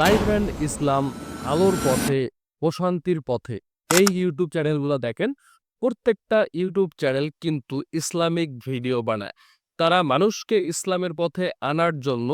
Life and ইসলাম, আলোর পথে, প্রশান্তির পথে। এই ইউটিউব চ্যানেলগুলো দেখেন, প্রত্যেকটা ইউটিউব চ্যানেল কিন্তু ইসলামিক ভিডিও বানায়। তারা মানুষকে ইসলামের পথে আনার জন্য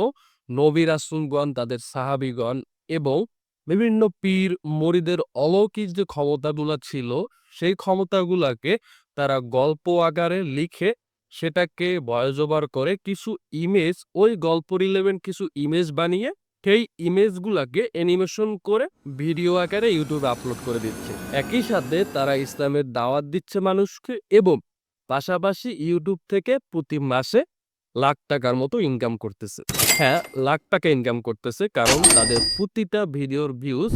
নবী রাসুলগণ, তাদের সাহাবিগণ এবং বিভিন্ন পীর মরিদের অলৌকিক যে ক্ষমতাগুলো ছিল, সেই ক্ষমতাগুলোকে তারা গল্প আকারে লিখে সেটাকে ভয়েস করে কিছু ইমেজ ওই গল্প রিলেভেন্ট কিছু ইমেজ বানিয়ে সেই ইমেজগুলোকে অ্যানিমেশন করে ভিডিও আকারে ইউটিউবে আপলোড করে দিচ্ছে। একই সাথে তারা ইসলামের দাওয়াত দিচ্ছে মানুষকে এবং পাশাপাশি ইউটিউব থেকে প্রতি মাসে লাখ টাকার মতো ইনকাম করতেছে। হ্যাঁ লাখ টাকা ইনকাম করতেছে কারণ তাদের প্রতিটা ভিডিওর ভিউজ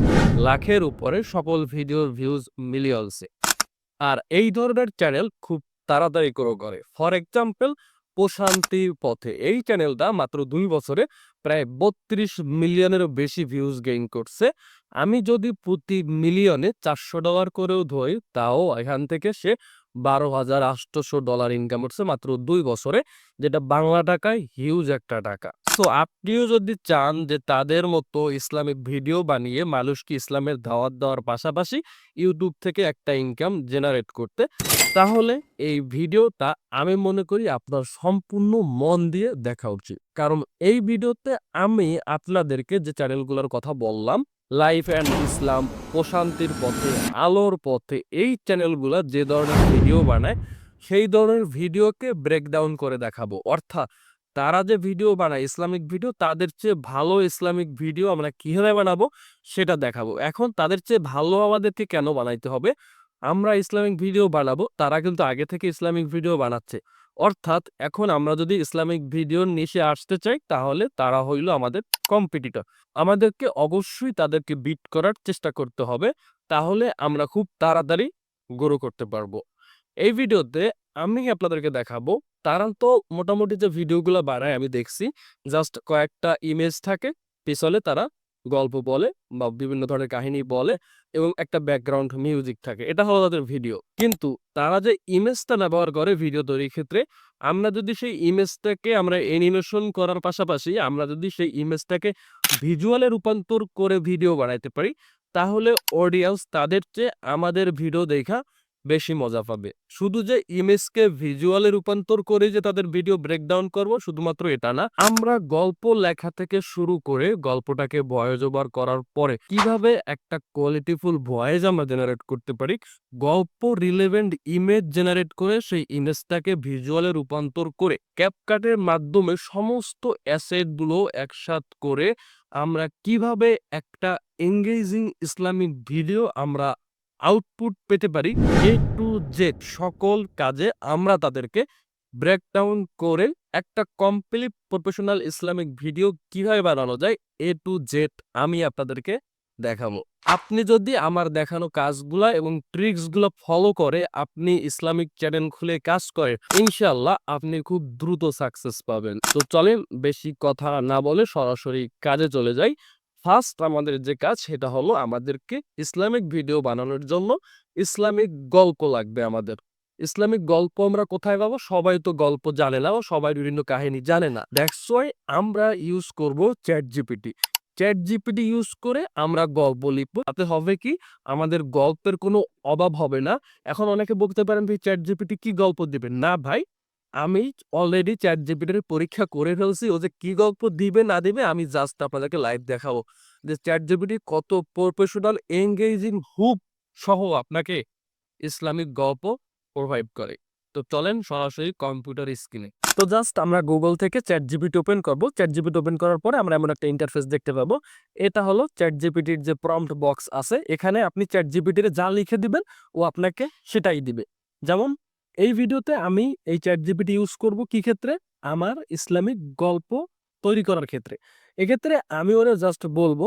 লাখের উপরে, সকল ভিডিওর ভিউজ মিলিয়নসে আর এই ধরনের চ্যানেল খুব তাড়াতাড়ি করে করে। ফর এক্সাম্পল প্রশান্তির পথে। এই চ্যানেলটা মাত্র দুই বছরে প্রায় বত্রিশ মিলিয়নেরও বেশি ভিউজ গেইন করছে। আমি যদি প্রতি মিলিয়নে চারশো ডলার করেও ধরি, তাও এখান থেকে সে বারো হাজার আটশোশো ডলার ইনকাম করছে মাত্র দুই বছরে, যেটা বাংলা টাকায় হিউজ একটা টাকা। সো আপনিও যদি চান যে তাদের মতো ইসলামিক ভিডিও বানিয়ে মানুষকে ইসলামের দাওয়াত দেওয়ার পাশাপাশি ইউটিউব থেকে একটা ইনকাম জেনারেট করতে, তাহলে এই ভিডিওটা আমি মনে করি আপনার সম্পূর্ণ মন দিয়ে দেখা উচিত। কারণ এই ভিডিওতে আমি আপনাদেরকে যে চ্যানেলগুলোর কথা বললাম লাইফ অ্যান্ড ইসলাম প্রশান্তির পথে, আলোর পথে, এই চ্যানেলগুলো যে ধরনের ভিডিও বানায়, সেই ধরনের ভিডিওকে ব্রেকডাউন করে দেখাবো। অর্থাৎ তারা যে ভিডিও বানায়, ইসলামিক ভিডিও, তাদের চেয়ে ভালো ইসলামিক ভিডিও আমরা কীভাবে বানাবো সেটা দেখাবো। এখন তাদের চেয়ে ভালো আমাদেরকে কেন বানাইতে হবে? আমরা ইসলামিক ভিডিও বানাবো, তারা কিন্তু আগে থেকে ইসলামিক ভিডিও বানাচ্ছে। অর্থাৎ এখন আমরা যদি ইসলামিক ভিডিওর নিচে আসতে চাই, তাহলে তারা হইল আমাদের কম্পিটিটর আমাদেরকে অবশ্যই তাদেরকে বিট করার চেষ্টা করতে হবে, তাহলে আমরা খুব তাড়াতাড়ি গ্রো করতে পারব। এই ভিডিওতে আমি আপনাদেরকে দেখাবো। তারা তো মোটামুটি যে ভিডিওগুলো বানায় আমি দেখছি জাস্ট কয়েকটা ইমেজ থাকে পিছলে তারা গল্প বলে বা বিভিন্ন ধরনের কাহিনী বলে এবং একটা ব্যাকগ্রাউন্ড মিউজিক থাকে। এটা হলো তাদের ভিডিও কিন্তু তারা যে ইমেজটা ব্যবহার করে ভিডিও তৈরির ক্ষেত্রে, আমরা যদি সেই ইমেজটাকে আমরা অ্যানিমেশন করার পাশাপাশি আমরা যদি সেই ইমেজটাকে ভিজুয়ালে রূপান্তর করে ভিডিও বানাইতে পারি, তাহলে অডিয়েন্স তাদের চেয়ে আমাদের ভিডিও দেখা বেশি মজা পাবে। শুধু যে ইমেজকে ভিজুয়ালে রূপান্তর করে যে তাদের ভিডিও ব্রেকডাউন করব, শুধুমাত্র এটা না, আমরা গল্প লেখা থেকে শুরু করে গল্পটাকে ভয়েস ওভার করার পরে কীভাবে একটা কোয়ালিটিফুল ভয়েস আমরা জেনারেট করতে পারি, গল্প রিলেভেন্ট ইমেজ জেনারেট করে সেই ইমেজটাকে ভিজুয়ালে রূপান্তর করে ক্যাপকাটের মাধ্যমে সমস্ত অ্যাসেটগুলো একসাথ করে আমরা কীভাবে একটা এঙ্গেজিং ইসলামিক ভিডিও আমরা আউটপুট পেতে পারি এ টু জেড সকল কাজে আমরা তাদেরকে ব্রেকডাউন করে একটা কমপ্লিট প্রফেশনাল ইসলামিক ভিডিও কীভাবে বানানো যায় এ টু জেড আমি আপনাদেরকে দেখাবো। আপনি যদি আমার দেখানো কাজগুলা এবং ট্রিক্সগুলো ফলো করে আপনি ইসলামিক চ্যানেল খুলে কাজ করেন ইনশাল্লাহ আপনি খুব দ্রুত সাকসেস পাবেন। তো চলেন বেশি কথা না বলে সরাসরি কাজে চলে যাই। ফার্স্ট আমাদের যে কাজ সেটা হলো আমাদেরকে ইসলামিক ভিডিও বানানোর জন্য ইসলামিক গল্প লাগবে আমাদের। ইসলামিক গল্প আমরা কোথায় পাবো? সবাই তো গল্প জানে না, ও সবাই বিভিন্ন কাহিনী জানে না। দ্যাটস ওয়াই আমরা ইউজ করব ChatGPT ChatGPT use করে আমরা গল্প লিখব। তাতে হবে কি? আমাদের গল্পের কোনো অভাব হবে না। এখন অনেকে বলতে পারেন, ভাই চ্যাট জিপিটি কি গল্প দিবে না, ভাই আমি অলরেডি চ্যাট জিপিটির পরীক্ষা করে ফেলছি, ও যে কি গল্প দিবে না দিবে, আমি জাস্ট আপনাদেরকে লাইভ দেখাবো। যে চ্যাট জিপিটি কত প্রফেশনাল এঙ্গেজিং হুপ সহ আপনাকে ইসলামিক গল্প প্রোভাইড করে। তো চলেন সরাসরি কম্পিউটার স্ক্রিনে তো জাস্ট আমরা গুগল থেকে চ্যাট জিপিটি ওপেন করব। চ্যাট জিপিটি ওপেন করার পরে আমরা এমন একটা ইন্টারফেস দেখতে পাবো। এটা হলো চ্যাট জিপিটির যে প্রম্পট বক্স আছে, এখানে আপনি চ্যাট জিপিটির যা লিখে দিবেন, ও আপনাকে সেটাই দিবে। যেমন এই ভিডিওতে আমি এই চ্যাট জিপিটি ইউজ করব কি ক্ষেত্রে? আমার ইসলামিক গল্প তৈরি করার ক্ষেত্রে। এক্ষেত্রে আমি ওরা জাস্ট বলব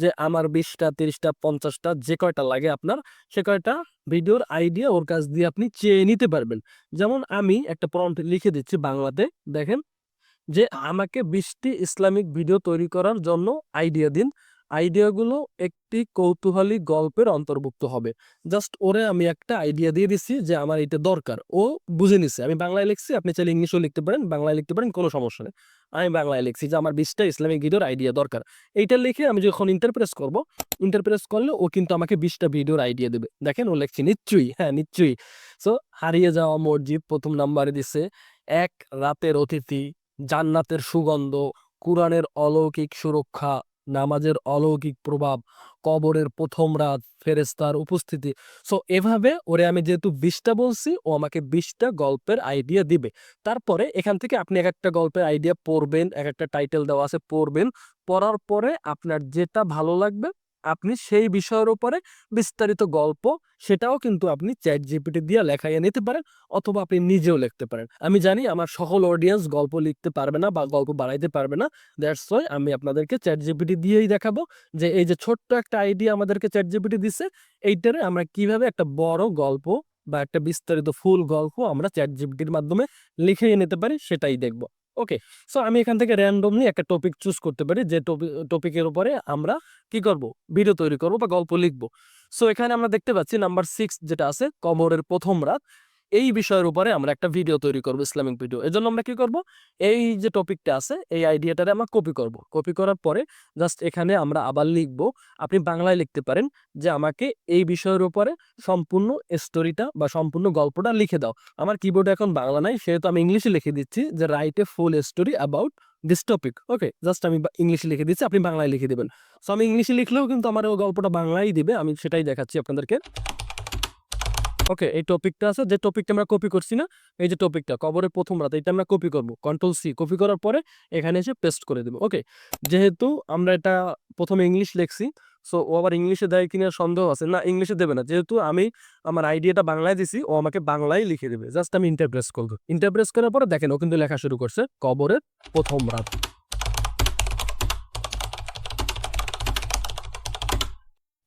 যে আমার বিশটা, তিরিশটা, পঞ্চাশটা যে কয়টা লাগে আপনার, সে কয়টা ভিডিওর আইডিয়া ওর কাছ দিয়ে আপনি চেয়ে নিতে পারবেন। যেমন আমি একটা প্রম্পট লিখে দিচ্ছি বাংলাতে, দেখেন, যে আমাকে বিশটি ইসলামিক ভিডিও তৈরি করার জন্য আইডিয়া দিন। আইডিয়াগুলো একটি কৌতূহলী গল্পের অন্তর্ভুক্ত হবে। জাস্ট ওরে আমি একটা আইডিয়া দিয়ে দিচ্ছি যে আমার এটা দরকার। ও বুঝে নিছে। আমি বাংলায় লিখছি, আপনি চাইলে ইংলিশেও লিখতে পারেন, বাংলায় লিখতে পারেন, কোনো সমস্যা নেই। আমি বাংলায় লিখছি যে আমার বিশটা ইসলামিক ভিডিওর আইডিয়া দরকার। এইটা লিখে আমি যখন ইন্টারপ্রেস করব ইন্টারপ্রেস করলে ও কিন্তু আমাকে বিশটা ভিডিওর আইডিয়া দেবে। দেখেন ও লিখছি নিশ্চয়ই হ্যাঁ নিশ্চয়ই। সো হারিয়ে যাওয়া মসজিদ প্রথম নাম্বারে দিছে, এক রাতের অতিথি, জান্নাতের সুগন্ধ, কুরআনের অলৌকিক সুরক্ষা নামাজের অলৌকিক প্রভাব, কবরের প্রথম রাত ফেরেস্তার উপস্থিতি। সো এভাবে ওরে আমি যেহেতু বিশটা বলছি, ও আমাকে বিশটা গল্পের আইডিয়া দিবে। তারপরে এখান থেকে আপনি এক একটা গল্পের আইডিয়া পড়বেন, এক একটা টাইটেল দেওয়া আছে, পড়বেন। পড়ার পরে আপনার যেটা ভালো লাগবে আপনি সেই বিষয়ের উপরে বিস্তারিত গল্প সেটাও কিন্তু আপনি চ্যাট জিপিটি দিয়ে লেখাইয়ে নিতে পারেন অথবা আপনি নিজেও লিখতে পারেন। আমি জানি আমার সকল অডিয়েন্স গল্প লিখতে পারবে না বা গল্প বাড়াইতে পারবে না। দ্যাটস ওয়াই আমি আপনাদেরকে চ্যাট জিপিটি দিয়েই দেখাবো যে এই যে ছোট্ট একটা আইডিয়া আমাদেরকে চ্যাট জিপিটি দিছে, এইটারে আমরা কীভাবে একটা বড় গল্প বা একটা বিস্তারিত ফুল গল্প আমরা চ্যাট জিপিটির মাধ্যমে লিখে নিতে পারি সেটাই দেখব। ওকে, সো আমি এখান থেকে র্যান্ডমলি একটা টপিক চুজ করতে পারি যে টপিকের উপরে আমরা কি করব? ভিডিও তৈরি করব বা গল্প লিখব। সো এখানে আমরা দেখতে পাচ্ছি নাম্বার সিক্স যেটা আছে, কবরের প্রথম রাত। এই বিষয়ের উপরে আমরা একটা ভিডিও তৈরি করব ইসলামিক ভিডিও এর জন্য আমরা কি করব? এই যে টপিকটা আছে, এই আইডিয়াটারে আমরা কপি করব। কপি করার পরে জাস্ট এখানে আমরা আবার লিখব, আপনি বাংলায় লিখতে পারেন যে আমাকে এই বিষয়ের উপরে সম্পূর্ণ স্টোরিটা বা সম্পূর্ণ গল্পটা লিখে দাও। আমার কিবোর্ডে এখন বাংলা নাই, সেহেতু আমি ইংলিশে লিখে দিচ্ছি যে write a full story about this topic okay just আমি ইংলিশে লিখে দিচ্ছি, আপনি বাংলায় লিখে দেবেন। সো আমি ইংলিশে লিখলেও কিন্তু আমার ওই গল্পটা বাংলায় দিবে, আমি সেটাই দেখাচ্ছি আপনাদেরকে। ওকে এই টপিকটা আছে, যে টপিকটা আমরা কপি করছি না, এই যে টপিকটা কবরের প্রথম রাত, এটা আমরা কপি করব। কন্ট্রোল সি কপি করার পরে এখানে এসে পেস্ট করে দেবো ওকে যেহেতু আমরা এটা প্রথমে ইংলিশ লিখছি সো ও আবার ইংলিশে দেয় কিনা সন্দেহ আছে। না ইংলিশে দেবে না, যেহেতু আমি আমার আইডিয়াটা বাংলায় দিছি, ও আমাকে বাংলায় লিখে দেবে। জাস্ট আমি ইন্টারপ্রেস করব। ইন্টারপ্রেস করার পরে দেখেন, ও কিন্তু লেখা শুরু করছে কবরের প্রথম রাত।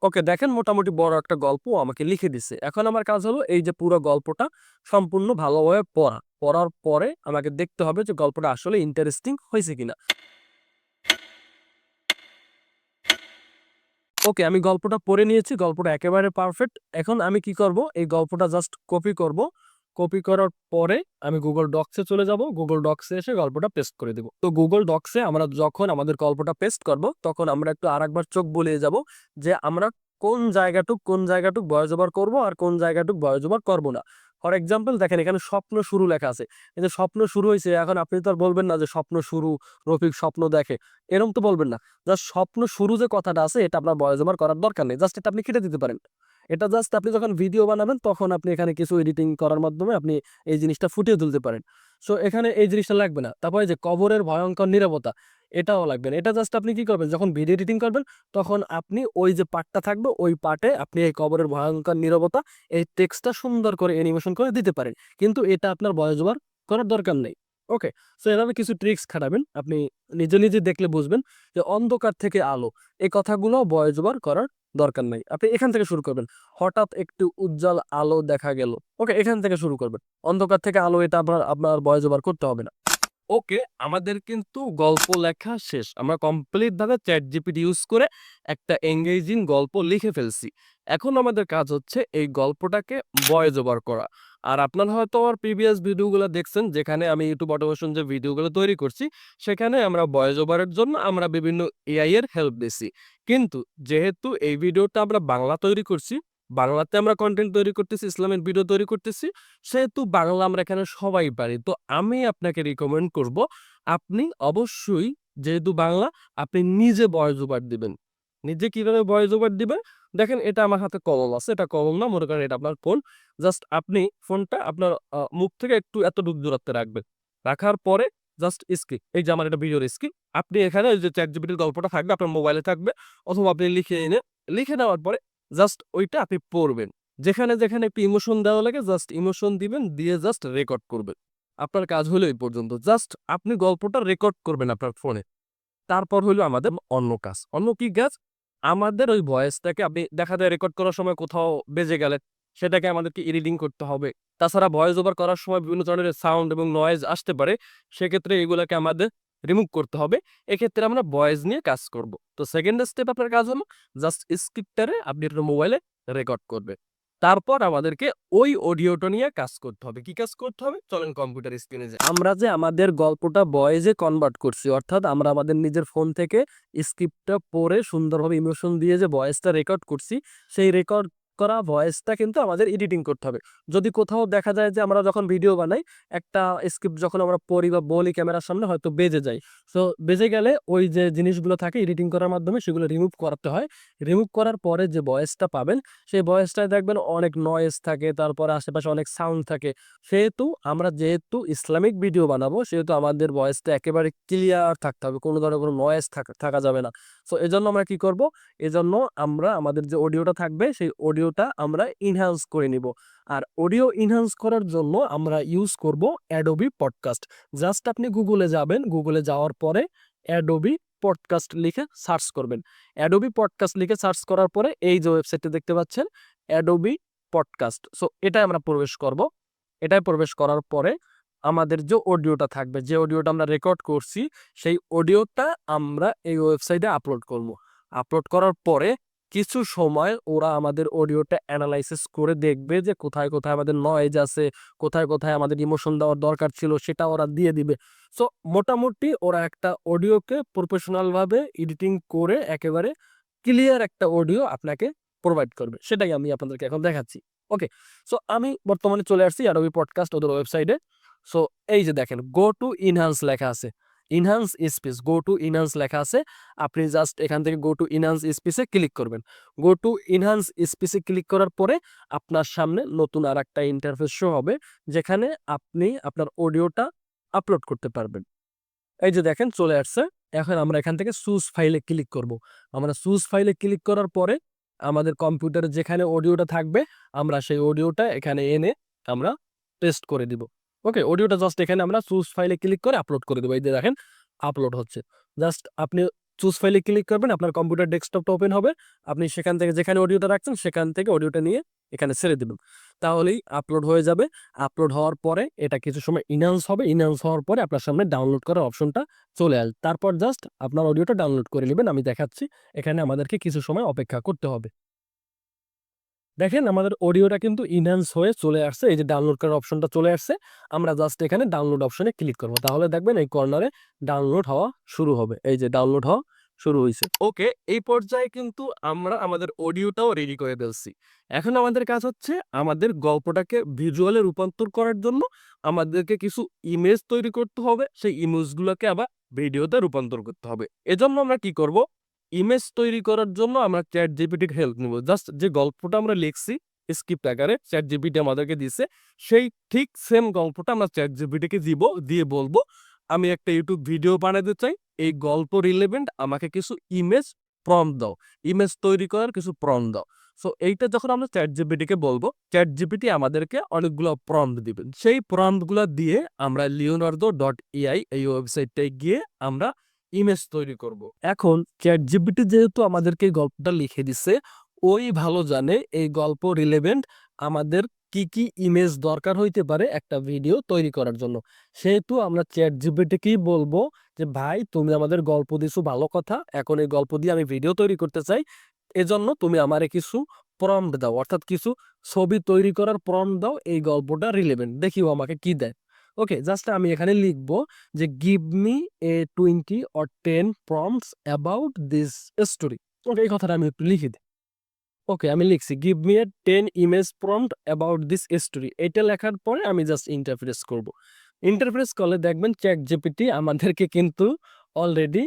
ওকে দেখেন মোটামুটি বড় একটা গল্প আমাকে লিখে দিছে। এখন আমার কাজ হলো এই যে পুরো গল্পটা সম্পূর্ণ ভালোভাবে পড়া। পড়ার পরে আমাকে দেখতে হবে যে গল্পটা আসলে ইন্টারেস্টিং হয়েছে কিনা। ওকে, আমি গল্পটা পড়ে নিয়েছি, গল্পটা একেবারে পারফেক্ট এখন আমি কি করব? এই গল্পটা জাস্ট কপি করব। কপি করার পরে আমি গুগল ডক্সে চলে যাব। গুগল ডক্সে এসে গল্পটা পেস্ট করে দেব। তো গুগল ডক্সে আমরা যখন আমাদের গল্পটা পেস্ট করব, তখন আমরা একটু আরেকবার চোখ বলিয়ে যাব যে আমরা কোন জায়গাটুক কোন জায়গাটুক বয়স ওভার করব আর কোন জায়গাটুক বয়স ওভার করব না। ফর এক্সাম্পল দেখেন এখানে স্বপ্ন শুরু লেখা আছে। এই যে স্বপ্ন শুরু হয়েছে, এখন আপনি তো আর বলবেন না যে স্বপ্ন শুরু, রফিক স্বপ্ন দেখে। এরকম তো বলবেন না। জাস্ট স্বপ্ন শুরু যে কথাটা আছে, এটা আপনার বয়স ওভার করার দরকার নেই। জাস্ট এটা আপনি কেটে দিতে পারেন। এটা জাস্ট আপনি যখন ভিডিও বানাবেন, তখন আপনি এখানে কিছু এডিটিং করার মাধ্যমে আপনি এই জিনিসটা ফুটিয়ে তুলতে পারেন। সো এখানে এই জিনিসটা লাগবে না। তারপরে যে কবরের ভয়ঙ্কর নিরাপত্তা এটাও লাগবে না। এটা জাস্ট আপনি কি করবেন, যখন ভিডিও এডিটিং করবেন, তখন আপনি ওই যে পার্টটা থাকবে, ওই পার্টে আপনি এই কবরের ভয়ঙ্কর নিরবতা, এই টেক্সটটা সুন্দর করে অ্যানিমেশন করে দিতে পারেন। কিন্তু এটা আপনার বয়স করার দরকার নেই। ওকে সো এভাবে কিছু ট্রিক্স খাটাবেন। আপনি নিজে নিজে দেখলে বুঝবেন যে অন্ধকার থেকে আলো, এই কথাগুলো বয়স ওভার করার দরকার নাই। আপনি এখান থেকে শুরু করবেন। হঠাৎ একটু উজ্জ্বল আলো দেখা গেল। ওকে এখান থেকে শুরু করবেন। অন্ধকার থেকে আলো, এটা আপনার আপনার বয়স ওভার করতে হবে না। ওকে আমাদের কিন্তু গল্প লেখা শেষ। আমরা কমপ্লিট ভাবে চ্যাট জিপিটি ইউজ করে একটা এঙ্গেজিং গল্প লিখে ফেলছি। এখন আমাদের কাজ হচ্ছে এই গল্পটাকে ভয়েস ওভার করা। আর আপনার হয়তো আমার প্রিভিয়াস ভিডিওগুলো দেখছেন, যেখানে আমি ইউটিউব অটোমেশন যে ভিডিওগুলো তৈরি করছি, সেখানে আমরা ভয়েস ওভারের জন্য আমরা বিভিন্ন এআই এর হেল্প দিছি। কিন্তু যেহেতু এই ভিডিওটা আমরা বাংলা তৈরি করছি, বাংলাতে আমরা কন্টেন্ট তৈরি করতেছি, ইসলামের ভিডিও তৈরি করতেছি, সেহেতু বাংলা আমরা এখানে সবাই পারি। তো আমি আপনাকে রিকমেন্ড করব, আপনি অবশ্যই যেহেতু বাংলা, আপনি নিজে ভয়েস ওভার দিবেন। নিজে কীভাবে ভয়েস ওভার দিবেন? দেখেন এটা আমার হাতে কলম আছে, এটা কলম না, মনে করেন এটা আপনার ফোন। জাস্ট আপনি ফোনটা আপনার মুখ থেকে একটু এতটুকু দূরত্বে রাখবেন। রাখার পরে জাস্ট স্ক্রিন, এই যে আমার এটা ভিডিওর স্ক্রিন, আপনি এখানে ওই যে চ্যাট জিপিটির গল্পটা থাকবে আপনার মোবাইলে থাকবে, অথবা আপনি লিখে এনে, লিখে নেওয়ার পরে জাস্ট ওইটা আপনি পড়বেন। যেখানে যেখানে একটু ইমোশন দেওয়া লাগে, জাস্ট ইমোশন দিবেন, দিয়ে জাস্ট রেকর্ড করবেন। আপনার কাজ হলো এই পর্যন্ত। জাস্ট আপনি গল্পটা রেকর্ড করবেন আপনার ফোনে। তারপর হলো আমাদের অন্য কাজ। অন্য কি কাজ? আমাদের ওই ভয়েসটাকে আপনি দেখা যায় রেকর্ড করার সময় কোথাও বেজে গেলে সেটাকে আমাদেরকে এডিটিং করতে হবে। তাছাড়া ভয়েস ওভার করার সময় বিভিন্ন ধরনের সাউন্ড এবং নয়েজ আসতে পারে, সেক্ষেত্রে এগুলোকে আমাদের রিমুভ করতে হবে। এক্ষেত্রে আমরা ভয়েস নিয়ে কাজ করব। তো সেকেন্ড স্টেপ আপনার কাজ হলো জাস্ট স্ক্রিপ্টারে আপনি মোবাইলে রেকর্ড করবে তারপর আমাদেরকে ওই অডিওটা নিয়ে কাজ করতে হবে। কি কাজ করতে হবে? চলেন কম্পিউটার স্ক্রিনে যাই। আমরা যে আমাদের গল্পটা বয়েজে কনভার্ট করছি, অর্থাৎ আমরা আমাদের নিজের ফোন থেকে স্ক্রিপ্টটা পড়ে সুন্দরভাবে ইমোশন দিয়ে যে ভয়েসটা রেকর্ড করছি, সেই রেকর্ড করা ভয়েসটা কিন্তু আমাদের এডিটিং করতে হবে। যদি কোথাও দেখা যায় যে আমরা যখন ভিডিও বানাই, একটা স্ক্রিপ্ট যখন আমরা পড়ি বা বলি ক্যামেরার সামনে, হয়তো বেজে যায়। সো বেজে গেলে ওই যে জিনিসগুলো থাকে এডিটিং করার মাধ্যমে, সেগুলো রিমুভ করতে হয়। রিমুভ করার পরে যে ভয়েসটা পাবেন, সেই ভয়েসটায় দেখবেন অনেক নয়েজ থাকে, তারপরে আশেপাশে অনেক সাউন্ড থাকে। সেহেতু আমরা যেহেতু ইসলামিক ভিডিও বানাবো, সেহেতু আমাদের ভয়েসটা একেবারে ক্লিয়ার থাকতে হবে, কোনো ধরনের কোনো নয়েজ থাকা যাবে না। সো এজন্য আমরা কি করব? এজন্য আমরা, আমাদের যে অডিওটা থাকবে, সেই অডিওটা আমরা ইনহ্যান্স করে নিব। আর অডিও ইনহ্যান্স করার জন্য আমরা ইউজ করব অ্যাডোবি পডকাস্ট জাস্ট আপনি গুগলে যাবেন গুগলে যাওয়ার পরে অ্যাডোবি পডকাস্ট লিখে সার্চ করবেন। অ্যাডোবি পডকাস্ট লিখে সার্চ করার পরে এই যে ওয়েবসাইটটি দেখতে পাচ্ছেন অ্যাডোবি পডকাস্ট সো এটাই আমরা প্রবেশ করব। এটাই প্রবেশ করার পরে আমাদের যে অডিওটা থাকবে, যে অডিওটা আমরা রেকর্ড করছি, সেই অডিওটা আমরা এই ওয়েবসাইটে আপলোড করব। আপলোড করার পরে কিছু সময় ওরা আমাদের অডিওটা অ্যানালাইসিস করে দেখবে যে কোথায় কোথায় আমাদের নয়েজ আছে, কোথায় কোথায় আমাদের ইমোশন দেওয়ার দরকার ছিল সেটা ওরা দিয়ে দিবে। সো মোটামুটি ওরা একটা অডিওকে প্রফেশনালভাবে এডিটিং করে একেবারে ক্লিয়ার একটা অডিও আপনাকে প্রোভাইড করবে। সেটাই আমি আপনাদেরকে এখন দেখাচ্ছি। ওকে সো আমি বর্তমানে চলে আসছি আরবি পডকাস্ট ওদের ওয়েবসাইটে সো এই যে দেখেন গো টু ইনহান্স লেখা আছে। Enhance space go to enhance লেখা আছে, আপনি জাস্ট এখান থেকে গো টু ইনহান্স স্পেসে ক্লিক করবেন। গো টু ইনহান্স স্পেসে ক্লিক করার পরে আপনার সামনে নতুন আর একটা ইন্টারফেস শো হবে, যেখানে আপনি আপনার অডিওটা আপলোড করতে পারবেন। এই যে দেখেন, চলে আসছে। এখন আমরা এখান থেকে সুজ ফাইলে ক্লিক করব। আমরা সুজ ফাইলে ক্লিক করার পরে আমাদের কম্পিউটারে যেখানে অডিওটা থাকবে, আমরা সেই অডিওটা এখানে এনে আমরা টেস্ট করে দিব। ওকে অডিওটা জাস্ট এখানে আমরা চুজ ফাইলে ক্লিক করে আপলোড করে দেবো। এই যে দেখেন আপলোড হচ্ছে। জাস্ট আপনি চুজ ফাইলে ক্লিক করবেন, আপনার কম্পিউটার ডেস্কটপটা ওপেন হবে। আপনি সেখান থেকে যেখানে অডিওটা রাখছেন, সেখান থেকে অডিওটা নিয়ে এখানে ছেড়ে দেবেন। তাহলেই আপলোড হয়ে যাবে। আপলোড হওয়ার পরে এটা কিছু সময় ইনাউন্স হবে। ইনাউন্স হওয়ার পরে আপনার সামনে ডাউনলোড করার অপশনটা চলে আসবে তারপর জাস্ট আপনার অডিওটা ডাউনলোড করে নেবেন। আমি দেখাচ্ছি, এখানে আমাদেরকে কিছু সময় অপেক্ষা করতে হবে। দেখেন আমাদের অডিওটা কিন্তু ইনহ্যান্স হয়ে চলে আসছে, এই যে ডাউনলোড করার অপশনটা চলে আসছে, আমরা জাস্ট এখানে ডাউনলোড অপশনে ক্লিক করব। তাহলে দেখবেন এই কর্নারে ডাউনলোড হওয়া শুরু হবে, এই যে ডাউনলোড হওয়া শুরু হয়েছে ওকে এই পর্যায়ে কিন্তু আমরা আমাদের অডিওটাও রেডি করে ফেলছি। এখন আমাদের কাজ হচ্ছে আমাদের গল্পটাকে ভিজুয়ালে রূপান্তর করার জন্য আমাদেরকে কিছু ইমেজ তৈরি করতে হবে, সেই ইমেজগুলোকে আবার ভিডিওতে রূপান্তর করতে হবে। এজন্য আমরা কি করব? ইমেজ তৈরি করার জন্য আমরা চ্যাট জিপিটির হেল্প নিব। জাস্ট যে গল্পটা আমরা লিখছি স্ক্রিপ্ট আকারে চ্যাট জিপিটি আমাদেরকে দিছে, সেই ঠিক সেম গল্পটা আমরা চ্যাট জিপিটিকে দিব, দিয়ে বলব, আমি একটা ইউটিউব ভিডিও বানাতে চাই, এই গল্প রিলেভেন্ট আমাকে কিছু ইমেজ প্রম দাও। ইমেজ তৈরি করার কিছু প্রম দাও। সো এইটা যখন আমরা চ্যাট জিপিটিকে বলব চ্যাট জিপিটি আমাদেরকে অনেকগুলো প্রম্পট দিবেন সেই প্রম্পটগুলো দিয়ে আমরা লিওনার্দো ডট এআই এই ওয়েবসাইটটায় গিয়ে আমরা ইমেজ তৈরি করব। এখন চ্যাট জিপিটি যেহেতু আমাদেরকে গল্পটা লিখে দিছে, ওই ভালো জানে এই গল্প রিলেভেন্ট আমাদের কি কি ইমেজ দরকার হইতে পারে একটা ভিডিও তৈরি করার জন্য। সেহেতু আমরা চ্যাট জিপিটিকেই বলব যে, ভাই, তুমি আমাদের গল্প দিছো ভালো কথা, এখন এই গল্প দিয়ে আমি ভিডিও তৈরি করতে চাই। এজন্য তুমি আমারে কিছু প্রম্পট দাও, অর্থাৎ কিছু ছবি তৈরি করার প্রম্পট দাও, এই গল্পটা রিলেভেন্ট দেখিও আমাকে কি দেয়। ওকে জাস্ট আমি এখানে লিখব যে give me a twenty or ten prompts about this story okay এই কথাটা আমি একটু লিখে দিই। ওকে আমি লিখছি give me a ten image prompt about this story এটা লেখার পরে আমি জাস্ট ইন্টারপ্রেস করব। ইন্টারপ্রেস করলে দেখবেন চ্যাট জিপিটি আমাদেরকে কিন্তু অলরেডি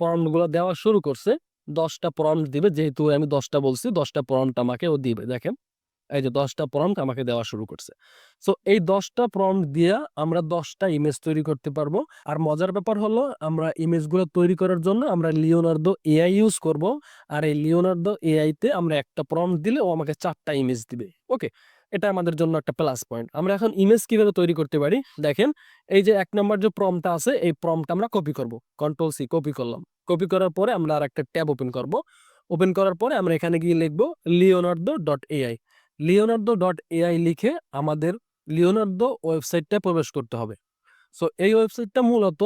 প্রম্পটগুলো দেওয়া শুরু করছে। দশটা প্রম্পট দিবে, যেহেতু আমি দশটা বলছি, দশটা প্রম্পট আমাকে ও দিবে, দেখেন। এই যে দশটা প্রম্পট আমাকে দেওয়া শুরু করছে। সো এই দশটা প্রম্পট দিয়ে আমরা দশটা ইমেজ তৈরি করতে পারব। আর মজার ব্যাপার হলো, আমরা ইমেজগুলো তৈরি করার জন্য আমরা লিওনার্দো এআই ইউজ করব। আর এই লিওনার্দো এআইতে আমরা একটা প্রম্পট দিলে ও আমাকে চারটা ইমেজ দিবে। ওকে এটা আমাদের জন্য একটা প্লাস পয়েন্ট আমরা এখন ইমেজ কীভাবে তৈরি করতে পারি? দেখেন, এই যে এক নম্বর যে প্রমটা আছে, এই প্রমটা আমরা কপি করব। কন্ট্রোল সি কপি করলাম। কপি করার পরে আমরা আর একটা ট্যাব ওপেন করব। ওপেন করার পরে আমরা এখানে গিয়ে লিখব Leonardo dot AI Leonardo dot AI লিখে আমাদের লিওনার্দো ওয়েবসাইটটা প্রবেশ করতে হবে সো এই ওয়েবসাইটটা মূলত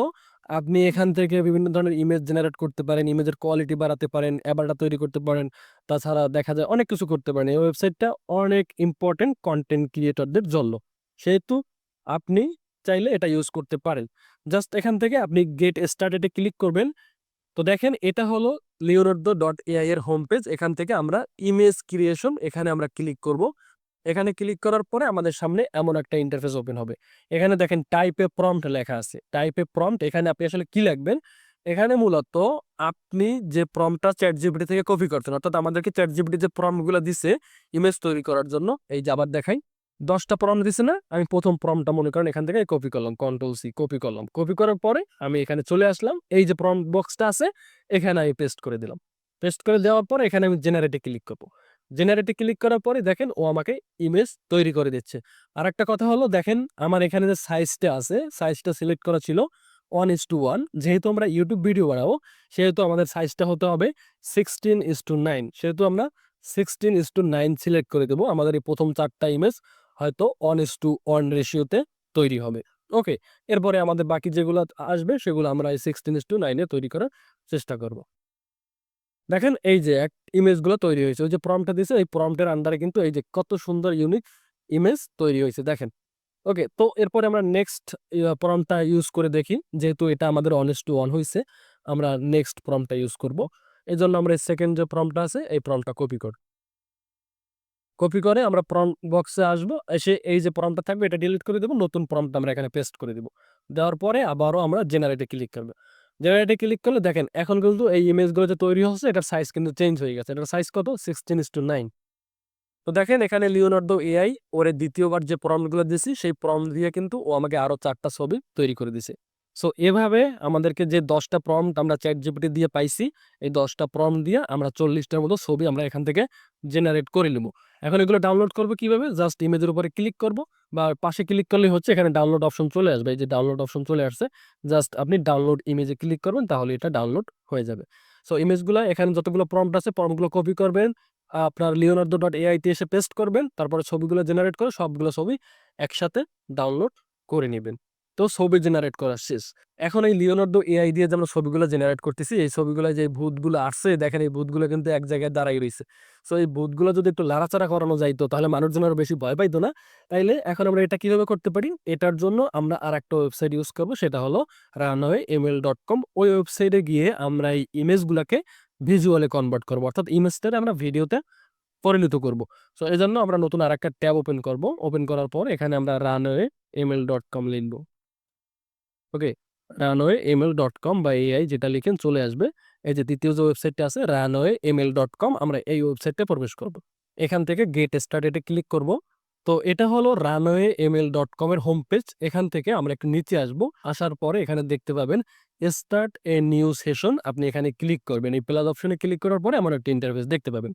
আপনি এখান থেকে বিভিন্ন ধরনের ইমেজ জেনারেট করতে পারেন, ইমেজের কোয়ালিটি বাড়াতে পারেন, অ্যাভাটার তৈরি করতে পারেন। তাছাড়া দেখা যায় অনেক কিছু করতে পারেন। এই ওয়েবসাইটটা অনেক ইম্পোর্টেন্ট কন্টেন্ট ক্রিয়েটরদের জন্য। সেহেতু আপনি চাইলে এটা ইউজ করতে পারেন। জাস্ট এখান থেকে আপনি গেট স্টার্টেড ক্লিক করবেন। তো দেখেন, এটা হলো লিওনার্দো ডট এআই এর হোম পেজ। এখান থেকে আমরা ইমেজ ক্রিয়েশন এখানে আমরা ক্লিক করব। এখানে ক্লিক করার পরে আমাদের সামনে এমন একটা ইন্টারফেস ওপেন হবে। এখানে দেখেন টাইপ প্রম্পট লেখা আছে। টাইপ প্রম্পট এখানে আপনি আসলে কি লিখবেন? এখানে মূলত আপনি যে প্রম্পটটা ChatGPT থেকে কপি করছেন, অর্থাৎ আমাদেরকে ChatGPT যে প্রম্পটগুলা দিছে ইমেজ তৈরি করার জন্য, এই যে আবার দেখাই। ১০ টা প্রম্পট দিছে না? আমি ১ম প্রম্পটটা মনে করেন এখান থেকে কপি করলাম। কন্ট্রোল সি কপি করলাম। কপি করার পরে আমি এখানে চলে আসলাম। এই যে প্রম্পট বক্সটা আছে, এখানে আমি পেস্ট করে দিলাম। পেস্ট করে দেওয়ার পরে এখানে আমি জেনারেট ক্লিক করব। জেনারেট ক্লিক করার পরে দেখেন ও আমাকে ইমেজ তৈরি করে দিচ্ছে। আরেকটা কথা হলো, দেখেন আমার এখানে যে সাইজটা আছে সাইজটা সিলেক্ট করা ছিল 1:1 যেহেতু আমরা ইউটিউব ভিডিও বানাবো, সেহেতু আমাদের সাইজটা হতে হবে 16:9 সেহেতু আমরা 16:9 সিলেক্ট করে দেব। আমাদের এই প্রথম চারটা ইমেজ হয়তো 1:1 রেশিওতে তৈরি হবে। ওকে। এরপরে আমাদের বাকি যেগুলো আসবে, সেগুলো আমরা এই সিক্সটিন টু নাইনে তৈরি করার চেষ্টা করব। দেখেন, এই যে এক ইমেজগুলো তৈরি হয়েছে। ওই যে প্রম্পটটা দিয়েছে, এই প্রম্পটের আন্ডারে কিন্তু এই যে কত সুন্দর ইউনিক ইমেজ তৈরি হয়েছে, দেখেন। ওকে তো এরপরে আমরা নেক্সট প্রম্পটটা ইউজ করে দেখি। যেহেতু এটা আমাদের 1:1 হয়েছে, আমরা নেক্সট প্রম্পটটা ইউজ করব। এই জন্য আমরা সেকেন্ড যে প্রম্পটটা আছে, এই প্রম্পটটা কপি করব। কপি করে আমরা প্রম্পট বক্সে আসব। এসে এই যে প্রম্পটটা থাকবে, এটা ডিলিট করে দেব। নতুন প্রম্পট আমরা এখানে পেস্ট করে দিব। দেওয়ার পরে আবারও আমরা জেনারেটে ক্লিক করব। জেনারেটে ক্লিক করলে দেখেন, এখন কিন্তু এই ইমেজগুলো যে তৈরি হচ্ছে, এটার সাইজ কিন্তু চেঞ্জ হয়ে গেছে। এটার সাইজ কত? 16:9 তো দেখেন, এখানে লিওনার্দো এআই ওরে দ্বিতীয়বার যে প্রম্পটগুলো দিছি সেই প্রম্পট দিয়ে কিন্তু ও আমাকে আরও চারটা ছবি তৈরি করে দিছে। সো এভাবে আমাদেরকে যে ১০ টা প্রম্পট আমরা চ্যাট জিপিটি দিয়ে পাইছি, এই ১০ টা প্রম্পট দিয়ে আমরা চল্লিশটার মতো ছবি আমরা এখান থেকে জেনারেট করে নিব। এখন এগুলো ডাউনলোড করব কীভাবে? জাস্ট ইমেজের উপরে ক্লিক করব বা পাশে ক্লিক করলেই হচ্ছে এখানে ডাউনলোড অপশন চলে আসবে। এই যে ডাউনলোড অপশন চলে আসছে। জাস্ট আপনি ডাউনলোড ইমেজে ক্লিক করবেন তাহলে এটা ডাউনলোড হয়ে যাবে। সো ইমেজগুলো এখানে যতগুলো প্রম্পট আছে প্রম্পটগুলো কপি করবেন। আপনার লিওনার্দো ডট তে এসে পেস্ট করবেন। তারপরে ছবিগুলো জেনারেট করে সবগুলো ছবি একসাথে ডাউনলোড করে নিবেন। তো ছবি জেনারেট করা শেষ। এখন এই লিওনার্দো এআই দিয়ে যে আমরা ছবিগুলো জেনারেট করতেছি, এই ছবিগুলো যে ভূতগুলো আসছে, দেখেন এই ভূতগুলো কিন্তু এক জায়গায় দাঁড়ায় রইছে। সো এই ভূতগুলো যদি একটু লাড়াচাড়া করানো যাইতো, তাহলে মানুষজন আরও বেশি ভয় পাইতো না। তাইলে এখন আমরা এটা কীভাবে করতে পারি? এটার জন্য আমরা আরেকটা ওয়েবসাইট ইউজ করব, সেটা হলো রানওয়ে এমএল ডট কম ওই ওয়েবসাইটে গিয়ে আমরা এই ইমেজগুলাকে ভিজুয়ালে কনভার্ট করব অর্থাৎ ইমেজটারে আমরা ভিডিওতে পরিণত করব। সো এই জন্য আমরা নতুন আরেকটা ট্যাব ওপেন করব। ওপেন করার পর এখানে আমরা রানওয়ে এমএল ডট কম লিখব। ওকে। runwayML.com বা এআই যেটা লিখেন চলে আসবে। এই যে দ্বিতীয় যে ওয়েবসাইটটা আছে runwayML.com আমরা এই ওয়েবসাইটে প্রবেশ করব। এখান থেকে গেট স্টার্টেড ক্লিক করব। তো এটা হলো runwayML.com এর হোম পেজ। এখান থেকে আমরা একটু নিচে আসব। আসার পরে এখানে দেখতে পাবেন স্টার্ট এ নিউ সেশন আপনি এখানে ক্লিক করবেন। এই প্লাস অপশনে ক্লিক করার পরে এমন একটা ইন্টারফেস দেখতে পাবেন।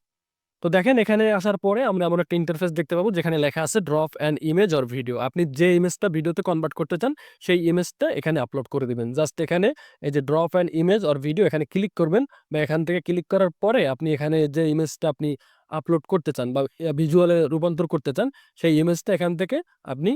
তো দেখেন এখানে আসার পরে আমরা এমন একটা ইন্টারফেস দেখতে পাবো যেখানে লেখা আছে drop and image or video. আপনি যে ইমেজটা ভিডিওতে কনভার্ট করতে চান, সেই ইমেজটা এখানে আপলোড করে দেবেন জাস্ট এখানে এই যে drop and image or video এখানে ক্লিক করবেন বা এখান থেকে ক্লিক করার পরে আপনি এখানে যে ইমেজটা আপনি আপলোড করতে চান বা ভিজুয়ালে রূপান্তর করতে চান, সেই ইমেজটা এখান থেকে আপনি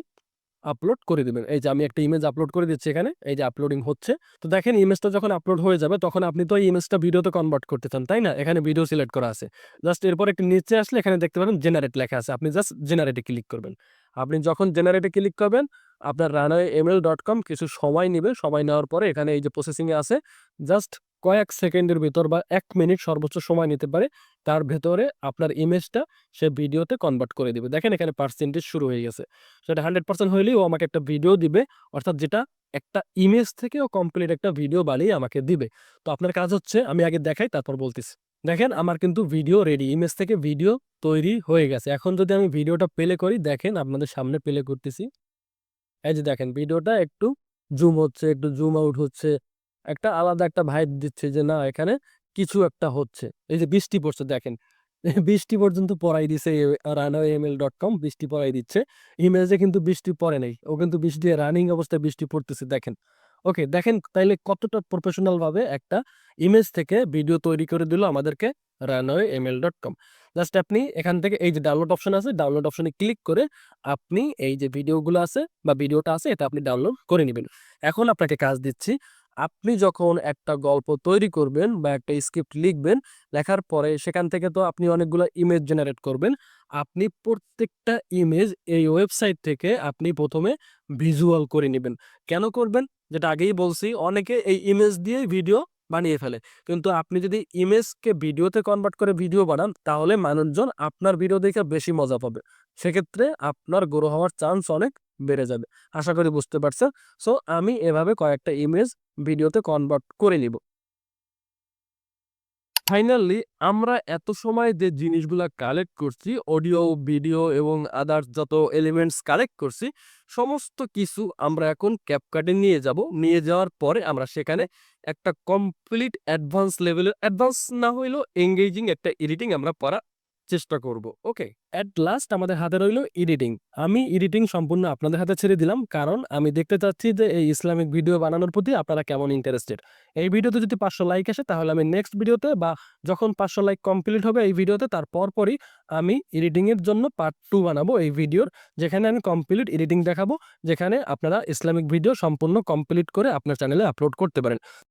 আপলোড করে দিবেন। এই যে আমি একটা ইমেজ আপলোড করে দিচ্ছি এখানে। এই যে আপলোডিং হচ্ছে। তো দেখেন ইমেজটা যখন আপলোড হয়ে যাবে তখন আপনি তো এই ইমেজটা ভিডিওতে কনভার্ট করতে চান, তাই না? এখানে ভিডিও সিলেক্ট করা আছে। জাস্ট এরপর একটু নিচে আসলে এখানে দেখতে পাবেন জেনারেট লেখা আছে। আপনি জাস্ট জেনারেটে ক্লিক করবেন। আপনি যখন জেনারেটে ক্লিক করবেন আপনার রানওয়ে এমএল ডট কম কিছু সময় নিবে। সময় নেওয়ার পরে এখানে এই যে প্রসেসিং এ আছে। জাস্ট কয়েক সেকেন্ডের ভিতর বা এক মিনিট সর্বোচ্চ সময় নিতে পারে। তার ভেতরে আপনার ইমেজটা সে ভিডিওতে কনভার্ট করে দিবে। দেখেন এখানে পার্সেন্টেজ শুরু হয়ে গেছে। সেটা হান্ড্রেড 100% হইলেই ও আমাকে একটা ভিডিও দিবে। অর্থাৎ যেটা একটা ইমেজ থেকেও কমপ্লিট একটা ভিডিও বানিয়ে আমাকে দিবে। তো আপনার কাজ হচ্ছে আমি আগে দেখাই তারপর বলতেছি। দেখেন আমার কিন্তু ভিডিও রেডি। ইমেজ থেকে ভিডিও তৈরি হয়ে গেছে। এখন যদি আমি ভিডিওটা প্লে করি দেখেন আপনাদের সামনে প্লে করতেছি। এই যে দেখেন ভিডিওটা একটু জুম হচ্ছে, একটু জুম আউট হচ্ছে। একটা আলাদা একটা ভাইব দিচ্ছে যে না এখানে কিছু একটা হচ্ছে। এই যে বৃষ্টি পড়ছে, দেখেন। বৃষ্টি পর্যন্ত পড়াই দিছে রানওয়ে এমএল ডট কম বৃষ্টি পড়াই দিচ্ছে। ইমেজে কিন্তু বৃষ্টি পড়ে নাই। ও কিন্তু বৃষ্টি রানিং অবস্থায় বৃষ্টি পড়তেছে, দেখেন। ওকে, দেখেন তাইলে কতটা প্রফেশনাল ভাবে একটা ইমেজ থেকে ভিডিও তৈরি করে দিল আমাদেরকে Runway ML dot com just আপনি এখান থেকে এই যে ডাউনলোড অপশন আছে ডাউনলোড অপশনে ক্লিক করে আপনি এই যে ভিডিওগুলো আছে বা ভিডিওটা আছে, এটা আপনি ডাউনলোড করে নিবেন। এখন আপনাকে কাজ দিচ্ছি। আপনি যখন একটা গল্প তৈরি করবেন বা একটা স্ক্রিপ্ট লিখবেন, লেখার পরে সেখান থেকে তো আপনি অনেকগুলো ইমেজ জেনারেট করবেন। আপনি প্রত্যেকটা ইমেজ এই ওয়েবসাইট থেকে আপনি প্রথমে ভিজুয়াল করে নেবেন। কেন করবেন? যেটা আগেই বলছি, অনেকে এই ইমেজ দিয়ে ভিডিও বানিয়ে ফেলে। কিন্তু আপনি যদি ইমেজকে ভিডিওতে কনভার্ট করে ভিডিও বানান, তাহলে মানুষজন আপনার ভিডিও দেখে বেশি মজা পাবে। সেক্ষেত্রে আপনার গ্রো হওয়ার চান্স অনেক বেড়ে যাবে। আশা করি বুঝতে পারছেন সো, আমি এভাবে কয়েকটা ইমেজ ভিডিওতে কনভার্ট করে নিব। ফাইনালি আমরা এত সময় যে জিনিসগুলা কালেক্ট করছি অডিও ভিডিও এবং আদার্স যত এলিমেন্টস কালেক্ট করছি, সমস্ত কিছু আমরা এখন ক্যাপকাটে নিয়ে যাব। নিয়ে যাওয়ার পরে আমরা সেখানে একটা কমপ্লিট অ্যাডভান্স লেভেলের অ্যাডভান্স না হইলেও এঙ্গেজিং একটা এডিটিং আমরা করার চেষ্টা করব। ওকে অ্যাট লাস্ট আমাদের হাতে রইল এডিটিং আমি এডিটিং সম্পূর্ণ আপনাদের হাতে ছেড়ে দিলাম, কারণ আমি দেখতে চাচ্ছি যে এই ইসলামিক ভিডিও বানানোর প্রতি আপনারা কেমন ইন্টারেস্টেড এই ভিডিওতে যদি পাঁচশো লাইক আসে, তাহলে আমি নেক্সট ভিডিওতে বা যখন পাঁচশো লাইক কমপ্লিট হবে এই ভিডিওতে তার পরপরই আমি এডিটিংয়ের জন্য পার্ট টু বানাবো এই ভিডিওর যেখানে আমি কমপ্লিট এডিটিং দেখাবো, যেখানে আপনারা ইসলামিক ভিডিও সম্পূর্ণ কমপ্লিট করে আপনার চ্যানেলে আপলোড করতে পারেন।